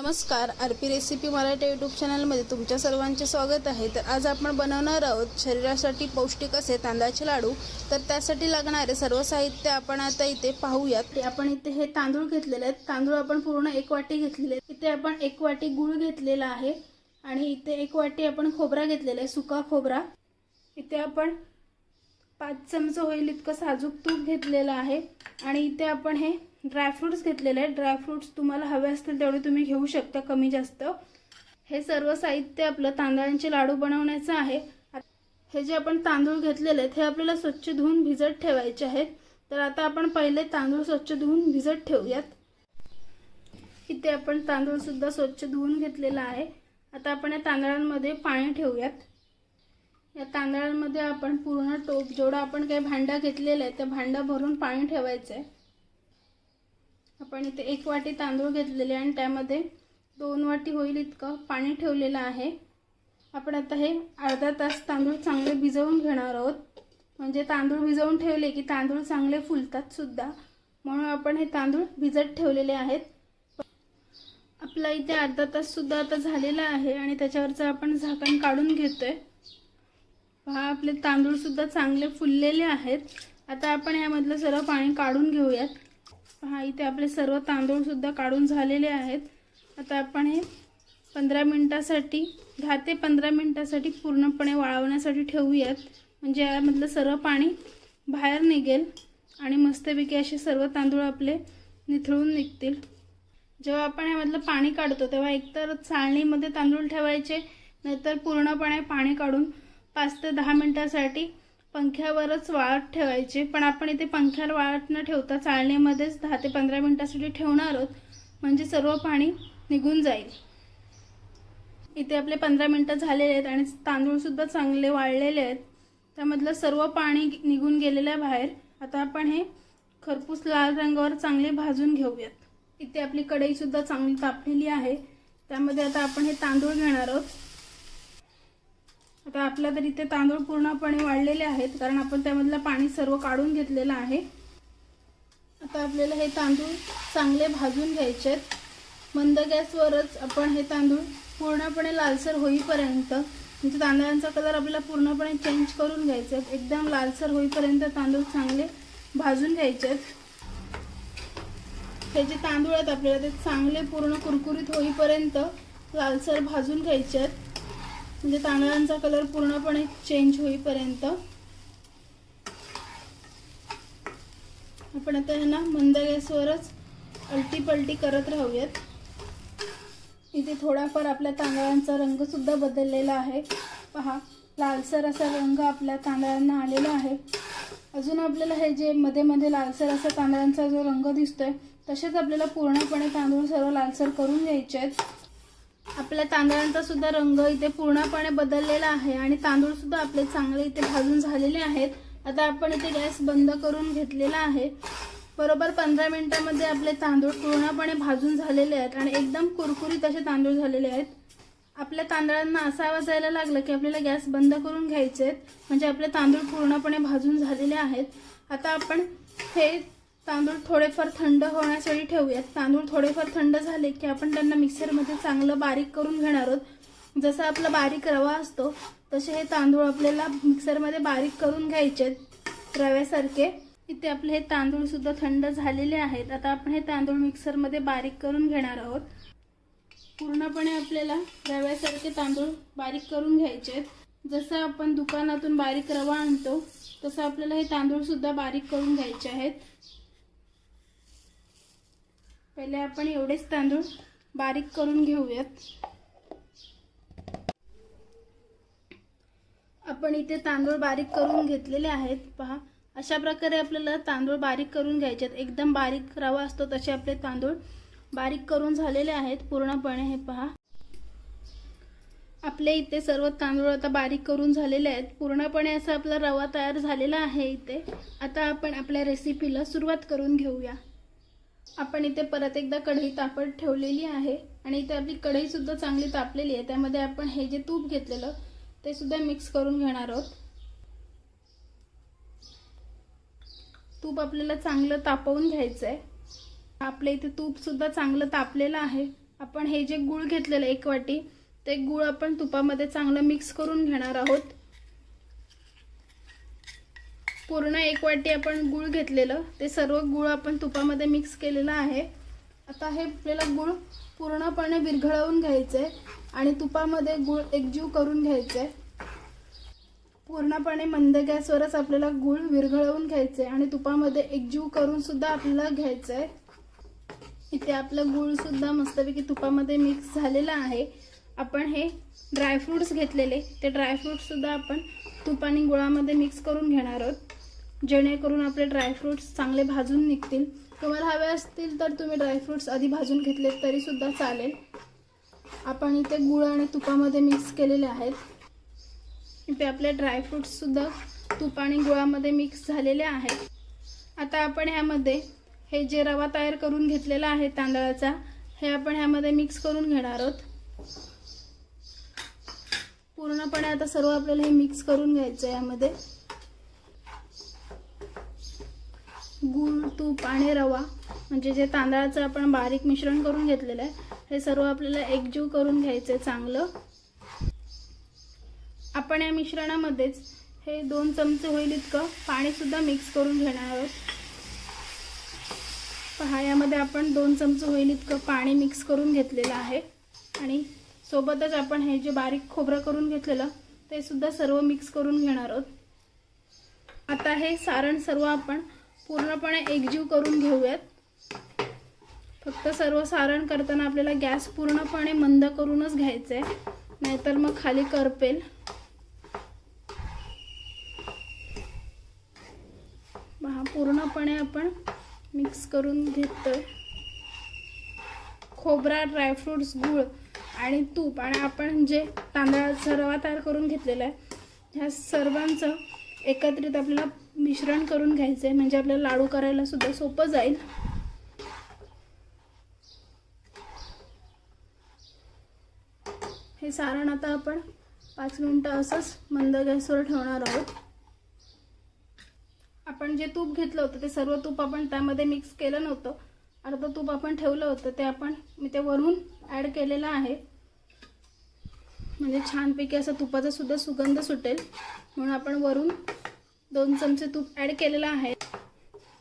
नमस्कार R P recipe Marathi YouTube चॅनलमध्ये तुमच्या सर्वांचे स्वागत आहे. तर आज आपण बनवणार आहोत शरीरासाठी पौष्टिक असे तांदळाचे लाडू. तर त्यासाठी लागणारे सर्व साहित्य आपण आता इथे पाहूयात. आपण इथे हे तांदूळ घेतलेले आहेत. तांदूळ आपण पूर्ण एक वाटी घेतलेले आहेत. इथे आपण एक वाटी गूळ घेतलेला आहे आणि इथे एक वाटी आपण खोबरा घेतलेला आहे सुका खोबरा. इथे आपण पाच चमच होईल इतकं साजूक तूप घेतलेलं आहे आणि इथे आपण हे ड्रायफ्रुट्स घेतलेले आहेत. ड्रायफ्रुट्स तुम्हाला हवे असतील तेवढे तुम्ही घेऊ शकता कमी जास्त. हे सर्व साहित्य आपलं तांदळांचे लाडू बनवण्याचं आहे. हे जे आपण तांदूळ घेतलेले आहेत हे आपल्याला स्वच्छ धुवून भिजत ठेवायचे आहेत. तर आता आपण पहिले तांदूळ स्वच्छ धुवून भिजत ठेवूयात. इथे आपण तांदूळसुद्धा स्वच्छ धुवून घेतलेला आहे. आता आपण या तांदळांमध्ये पाणी ठेवूयात. या तांदळांमध्ये आपण पूर्ण टोप जेवढा आपण काही भांडा घेतलेला आहे त्या भांडा भरून पाणी ठेवायचं आहे आपण इथे एक वाटी तांदूळ घेतलेले आणि त्यामध्ये दोन वाटी होईल इतकं पाणी ठेवलेलं आहे. आपण आता हे अर्धा तास तांदूळ चांगले भिजवून घेणार आहोत. म्हणजे तांदूळ भिजवून ठेवले की तांदूळ चांगले फुलतात सुद्धा. म्हणून आपण हे तांदूळ भिजत ठेवलेले आहेत. आपला इथे अर्धा ताससुद्धा आता झालेला आहे आणि त्याच्यावरचं आपण झाकण काढून घेतोय. पहा आपले तांदूळसुद्धा चांगले फुललेले आहेत. आता आपण यामधलं सर्व पाणी काढून घेऊयात. पहा इथे आपले सर्व तांदूळसुद्धा काढून झालेले आहेत. आता आपण हे पंधरा मिनटासाठी दहा ते पंधरा मिनटासाठी पूर्णपणे वाळवण्यासाठी ठेवूयात. म्हणजे यामधलं सर्व पाणी बाहेर निघेल आणि मस्तपैकी असे सर्व तांदूळ आपले निथळून निघतील. जेव्हा आपण यामधलं पाणी काढतो तेव्हा एकतर चाळणीमध्ये तांदूळ ठेवायचे नाहीतर पूर्णपणे पाणी काढून पाच ते दहा मिनटासाठी पंख्यावरच वाळत ठेवायचे. पण आपण इथे पंख्यावर वाळत न ठेवता चाळणीमध्येच दहा ते पंधरा मिनटासाठी ठेवणार आहोत. म्हणजे सर्व पाणी निघून जाईल. इथे आपले पंधरा मिनटं झालेले आहेत आणि तांदूळसुद्धा चांगले वाळलेले आहेत. त्यामधलं सर्व पाणी निघून गेलेलं आहे बाहेर. आता आपण हे खरपूस लाल रंगावर चांगले भाजून घेऊयात. इथे आपली कढईसुद्धा चांगली तापलेली आहे. त्यामध्ये आता आपण हे तांदूळ घेणार आहोत. आता आपल्या तर इथे तांदूळ पूर्णपणे वाढलेले आहेत कारण आपण त्यामधलं पाणी सर्व काढून घेतलेलं आहे. आता आपल्याला हे तांदूळ चांगले भाजून घ्यायचे आहेत. मंद गॅसवरच आपण हे तांदूळ पूर्णपणे लालसर होईपर्यंत म्हणजे तांदळांचा कलर आपल्याला पूर्णपणे चेंज करून घ्यायचे आहेत. एकदम लालसर होईपर्यंत तांदूळ चांगले भाजून घ्यायचे आहेत. हे जे तांदूळ आहेत आपल्याला ते चांगले पूर्ण कुरकुरीत होईपर्यंत लालसर भाजून घ्यायचे आहेत. म्हणजे तांदळांचा कलर पूर्णपणे चेंज होईपर्यंत. आपण आता ह्यांना मंद गॅसवरच अलटी पलटी करत राहूयात. इथे थोडाफार आपल्या तांदळांचा रंगसुद्धा बदललेला आहे. पहा लालसर असा रंग आपल्या तांदळांना आलेला आहे. अजून आपल्याला हे जे मध्ये मध्ये लालसर असा तांदळांचा जो रंग दिसतोय तसेच आपल्याला पूर्णपणे तांदूळ सर्व लालसर करून घ्यायचे आहेत. आपल्या तांदळांचा सुद्धा रंग इथे पूर्णपणे बदललेला आहे आणि तांदूळ सुद्धा आपले चांगले इथे भाजून झालेले आहेत. आता आपण इथे गॅस बंद करून घेतलेला आहे. बरोबर पंधरा मिनिटामध्ये आपले तांदूळ पूर्णपणे भाजून झालेले आहेत आणि एकदम कुरकुरीत असे तांदूळ झालेले आहेत. आपल्या तांदळांना असा आवाज यायला लागला की आपल्याला गॅस बंद करून घ्यायचे आहेत. म्हणजे आपले तांदूळ पूर्णपणे भाजून झालेले आहेत. आता आपण हे तांदूळ थोडेफार थंड होण्यासाठी ठेवूयात. तांदूळ थोडेफार थंड झाले की आपण त्यांना मिक्सरमध्ये चांगलं बारीक करून घेणार आहोत. जसं आपला बारीक रवा असतो तसे हे तांदूळ आपल्याला मिक्सरमध्ये बारीक करून घ्यायचे आहेत रव्यासारखे. इथे आपले हे तांदूळसुद्धा थंड झालेले आहेत. आता आपण हे तांदूळ मिक्सरमध्ये बारीक करून घेणार आहोत. पूर्णपणे आपल्याला रव्यासारखे तांदूळ बारीक करून घ्यायचे आहेत. जसं आपण दुकानातून बारीक रवा आणतो तसं आपल्याला हे तांदूळसुद्धा बारीक करून घ्यायचे आहेत. पहिले आपण एवढेच तांदूळ बारीक करून घेऊयात. आपण इथे तांदूळ बारीक करून घेतलेले आहेत. पहा अशा प्रकारे आपल्याला तांदूळ बारीक करून घ्यायचे आहेत. एकदम बारीक रवा असतो तसे आपले तांदूळ बारीक करून झालेले आहेत पूर्णपणे. हे पहा. आपले इथे सर्व तांदूळ आता बारीक करून झालेले आहेत. पूर्णपणे असा आपला रवा तयार झालेला आहे इथे. आता आपण आपल्या रेसिपीला सुरुवात करून घेऊया. आपण इथे परत एकदा कढई तापत ठेवलेली आहे आणि इथे आपली कढई सुद्धा चांगली तापलेली आहे. त्यामध्ये आपण हे जे तूप घेतलेलं ते सुद्धा मिक्स करून घेणार आहोत. तूप आपल्याला चांगलं तापवून घ्यायचं आहे आपल्या इथे तूप सुद्धा चांगलं तापलेलं आहे. आपण हे जे गूळ घेतलेलं आहे एक वाटी ते गूळ आपण तुपामध्ये चांगलं मिक्स करून घेणार आहोत. पूर्ण एक वाटी आपण गूळ घेतलेलं. ते सर्व गूळ आपण तुपामध्ये मिक्स केलेलं आहे. आता हे आपल्याला गूळ पूर्णपणे विरघळवून घ्यायचं आहे आणि तुपामध्ये गूळ एकजीव करून घ्यायचं आहे पूर्णपणे मंद गॅसवरच आपल्याला गूळ विरघळवून घ्यायचं आहे आणि तुपामध्ये एकजीव करून सुद्धा आपल्याला घ्यायचं आहे इथे आपलं गुळसुद्धा मस्तपैकी तुपामध्ये मिक्स झालेलं आहे. आपण हे ड्रायफ्रूट्स घेतलेले. ते ड्रायफ्रूट्ससुद्धा आपण तूप आणि गुळामध्ये मिक्स करून घेणार आहोत. जेणेकरून आपले ड्रायफ्रूट्स चांगले भाजून निघतील. तुम्हाला हवे असतील तर तुम्ही ड्रायफ्रूट्स आधी भाजून घेतले तरीसुद्धा चालेल. आपण इथे गुळ आणि तुपामध्ये मिक्स केलेले आहेत. इथे आपले ड्रायफ्रूट्स सुद्धा तूप आणि गुळामध्ये मिक्स झालेले आहेत. आता आपण ह्यामध्ये हे जे रवा तयार करून घेतलेला आहे तांदळाचा हे आपण ह्यामध्ये मिक्स करून घेणार आहोत. पूर्णपणे आता सर्व आपल्याला हे मिक्स करून घ्यायचं आहे यामध्ये. गूळ तूप आणि रवा म्हणजे जे तांदळाचं आपण बारीक मिश्रण करून घेतलेलं आहे हे सर्व आपल्याला एकजीव करून घ्यायचं आहे चांगलं. आपण या मिश्रणामध्येच हे दोन चमचे होईल इतकं पाणीसुद्धा मिक्स करून घेणार आहोत. पहा यामध्ये आपण दोन चमचे होईल इतकं पाणी मिक्स करून घेतलेलं आहे. आणि सोबतच आपण हे जे बारीक खोबरं करून घेतलेलं ते सुद्धा सर्व मिक्स करून घेणार आहोत. आता हे सारण सर्व आपण पूर्णपणे एकजीव करून घेऊयात. फक्त सर्व सारण करताना आपल्याला गॅस पूर्णपणे मंद करूनच घ्यायचं आहे नाहीतर मग खाली करपेल. हा पूर्णपणे आपण मिक्स करून घेतोय. खोबरा ड्रायफ्रुट्स गूळ आणि तूप आणि आपण जे तांदळाचा रवा तयार करून घेतलेला आहे ह्या सर्वांचं एकत्रित आपल्याला मिश्रण करून घ्यायचं आहे म्हणजे आपल्याला लाडू करायला सुद्धा सोपं जाईल. हे सारण आता आपण पाच मिनटं असंच मंद गॅसवर ठेवणार आहोत. आपण जे तूप घेतलं होतं ते सर्व तूप आपण त्यामध्ये मिक्स केलं नव्हतं. अर्ध तूप आपण ठेवलं होतं ते आपण मी ते वरून ॲड केलेलं आहे. म्हणजे छानपैकी असा तुपाचा सुद्धा सुगंध सुटेल. म्हणून आपण वरून दोन चमचे तूप ॲड केलेलं आहे.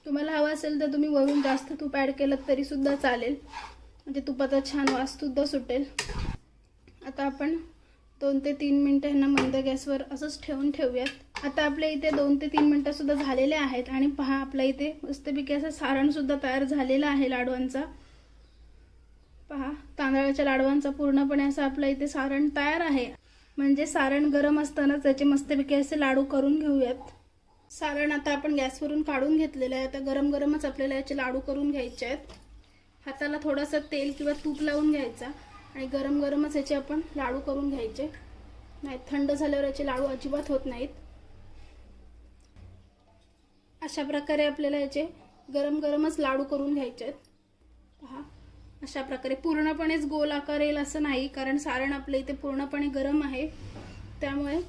तुम्हाला हवं असेल तर तुम्ही वरून जास्त तूप ॲड केलं तरीसुद्धा चालेल. म्हणजे तुपाचा छान वाससुद्धा सुटेल. आता आपण दोन ते तीन मिनटं ह्यांना मंद गॅसवर असंच ठेवून ठेवूयात. आता आपल्या इथे दोन ते तीन मिनटंसुद्धा झालेले आहेत आणि पहा आपल्या इथे मस्तपैकी असं सारणसुद्धा तयार झालेलं आहे लाडवांचा. पहा तांदळाच्या लाडवांचा पूर्णपणे असं आपल्या इथे सारण तयार आहे. म्हणजे सारण गरम असतानाच त्याचे मस्तपैकी असे लाडू करून घेऊयात. सारण आता आपण गॅसवरून काढून घेतलेलं आहे. आता गरम गरमच आपल्याला याचे लाडू करून घ्यायचे आहेत. हाताला थोडंसं तेल किंवा तूप लावून घ्यायचा आणि गरम गरमच याचे आपण लाडू करून घ्यायचे. नाही थंड झाल्यावर याचे लाडू अजिबात होत नाहीत. अशा प्रकारे आपल्याला याचे गरम गरमच लाडू करून घ्यायचे आहेत. पहा अशा प्रकारे पूर्णपणेच गोल आकार येईल असं नाही कारण सारण आपल्या इथे पूर्णपणे गरम आहे. त्यामुळे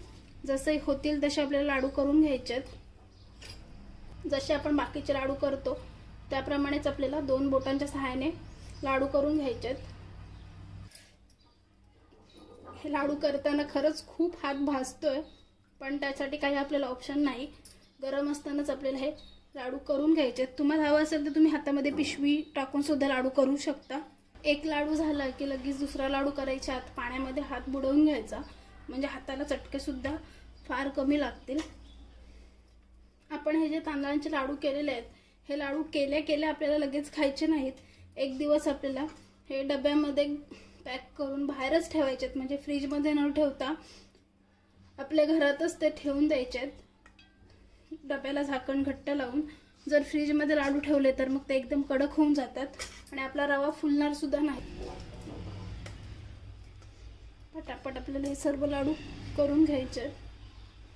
जसे होतील तसे आपल्याला लाडू करून घ्यायचे आहेत. जसे आपण बाकीचे लाडू करतो त्याप्रमाणेच आपल्याला दोन बोटांच्या सहाय्याने लाडू करून घ्यायचे आहेत हे लाडू करताना खरंच खूप हात भाजतोय पण त्यासाठी काही आपल्याला ऑप्शन नाही. गरम असतानाच आपल्याला हे लाडू करून घ्यायचे आहेत तुम्हाला हवं असेल तर तुम्ही हातामध्ये पिशवी टाकून सुद्धा लाडू करू शकता. एक लाडू झाला की लगेच दुसरा लाडू करायच्या आत पाण्यामध्ये हात बुडवून घ्यायचा. म्हणजे हाताला चटकेसुद्धा फार कमी लागतील. आपण हे जे तांदळांचे लाडू केलेले आहेत हे लाडू केल्या केल्या आपल्याला लगेच खायचे नाहीत. एक दिवस आपल्याला हे डब्यामध्ये पॅक करून बाहेरच ठेवायचे आहेत. म्हणजे फ्रीजमध्ये न ठेवता आपल्या घरातच ते ठेवून द्यायचे आहेत. डब्याला झाकण घट्ट लावून जर फ्रीजमध्ये लाडू ठेवले तर मग ते एकदम कडक होऊन जातात आणि आपला रवा फुलणार सुद्धा नाही. पटापट आपल्याला हे सर्व लाडू करून घ्यायचे आहेत.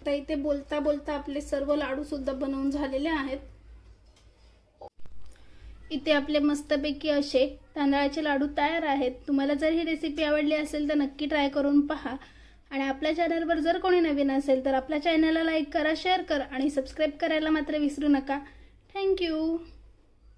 आता इथे बोलता बोलता आपले सर्व लाडू सुद्धा बनवून झालेले आहेत. इथे आपले मस्तपैकी असे तांदळाचे लाडू तयार आहेत. तुम्हाला जर ही रेसिपी आवडली असेल तर नक्की ट्राय करून पहा. आणि आपल्या चॅनलवर जर कोणी नवीन असेल तर आपल्या चॅनलला लाईक करा शेअर करा आणि सबस्क्राईब करायला मात्र विसरू नका. थँक्यू